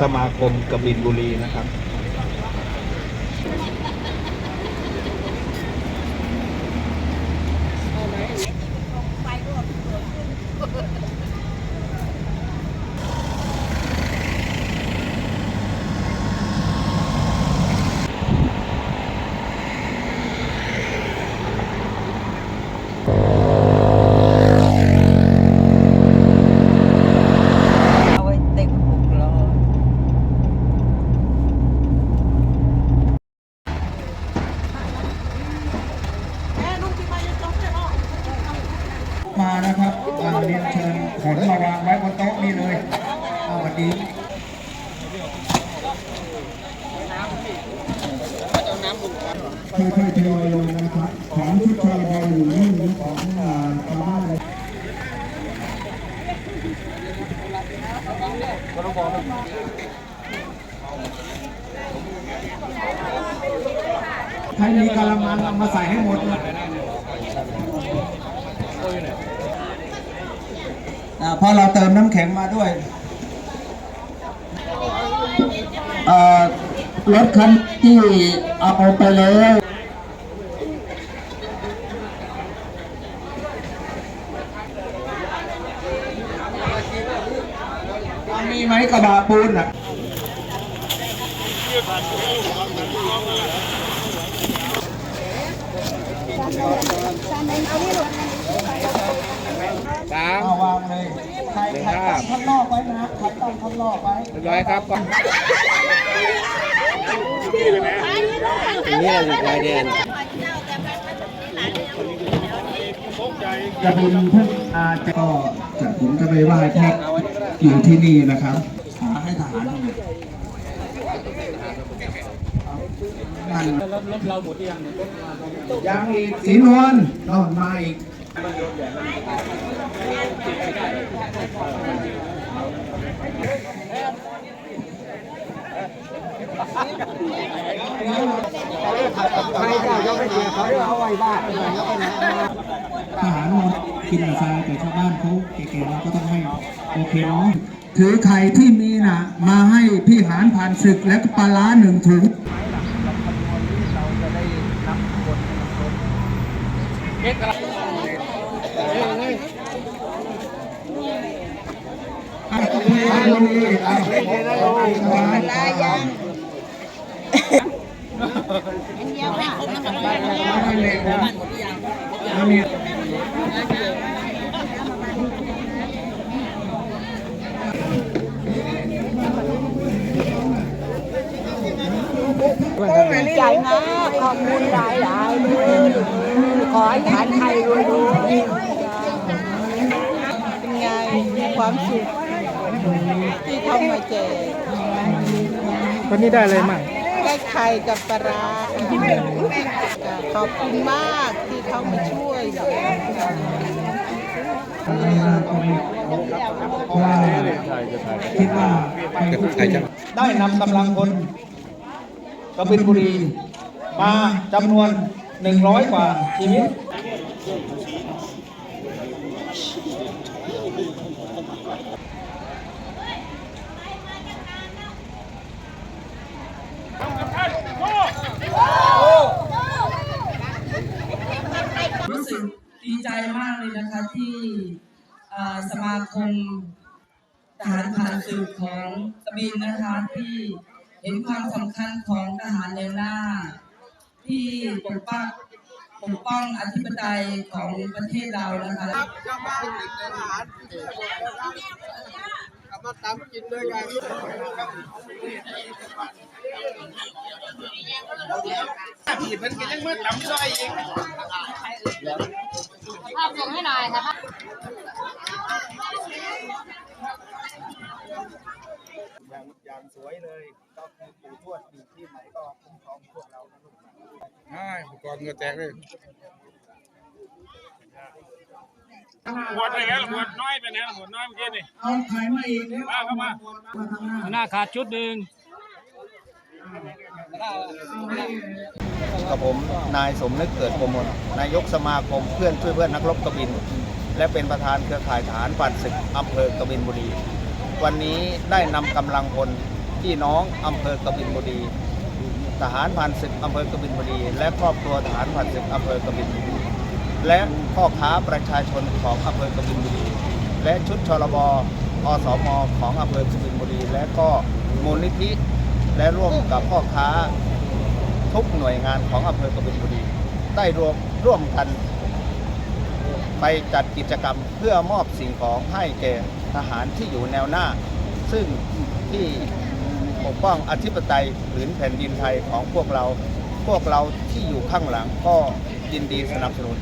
สมาคมกบินบุรีนะครับ นมาวางไว้บนโต๊ะนี่เลยเอาวันนี้ค่อยๆทยอยลงนะครับของชุดชาวบอลอยู่นี่หรือของอ่าชาวบ้านเลยใครมีกะละมังเอามาใส่ให้หมดเลย เพราะเราเติมน้ำแข็งมาด้วยรถคันที่เอาไปแล้วมีไหมกระบะปูนอะสาม เอาวางเลยใครใครตั้งข้างนอกไว้นะใครตั้งข้างนอกไว้เรียบร้อยครับก่อนอย่างนี้เราอยู่ชายแดนจะเป็นเพิ่งอาจะก็จะผมจะไปไหว้แพทย์อยู่ที่นี่นะครับหาให้ทหารนั่นรถเราหมดยังยังอีกสีนวลนอนมาอีก ทหารนอนกินอาซายแต่ชาวบ้านเขาแก่ๆเราก็ต้องให้โอเคเนาะถือไข่ที่มีนะมาให้พี่หารผ่านศึกและก็ปลาร้าหนึ่งถุงลา ยยังแล้วเนี่ยดีใจนะขอบคุณหลายหลายๆเลยขอให้ฐานไทยรวยๆเป็นไงความสุขที่เขามาแจกวันนี้ได้อะไรมั่ง ได้ไข่กับปลาร้าขอบคุณมากที่เขามาช่วยเหลือว่าคิดว่าไปได้นำกำลังคนกบินบุรีมาจำนวน 100 กว่าชีวิต รู้สึกดีใจมากเลยนะคะที่อ่า สมาคมทหารผ่านศึกของกบินนะคะที่เห็นความสำคัญของทหารแนวหน้า ที่ปกป้องปกป้องอธิปไตยของประเทศเรานะคะภาพส่งให้หน่อยค่ะอย่างอย่าง สวยเลย ก็คือปู่ทวดอยู่ที่ไหนก็คุ้มครองพวกเรานะลูกใช่ก่อนเงือแตกเลยบวชไปแล้วบวชน้อยไปแล้วบวชน้อยเมื่อกี้นี่เอาไข่มาอีกแล้วเอาเข้ามามาทางหน้าหน้าขาดชุดหนึ่งกับผมนายสมนึกเกิดโกมลนายกสมาคมเพื่อนช่วยเพื่อนนักรบกบิน และเป็นประธานเครือข่ายทหารผ่านศึกอำเภอกบินบุรี วันนี้ได้นำกำลังพล พี่น้องอำเภอกบินบุรี ทหารผ่านศึกอำเภอกบินบุรี และครอบครัวทหารผ่านศึกอำเภอกบินบุรี และพ่อค้าประชาชนของอำเภอกบินบุรี และชุดชลบอสมของอำเภอกบินบุรี และก็มูลนิธิ และร่วมกับพ่อค้าทุกหน่วยงานของอำเภอกบินบุรี ได้รวมร่วมกัน ไปจัดกิจกรรมเพื่อมอบสิ่งของให้แก่ทหารที่อยู่แนวหน้า ซึ่งที่ ปกป้องอธิปไตยผืนแผ่นดินไทยของพวกเรา พวกเราที่อยู่ข้างหลังก็ยินดีสนับสนุน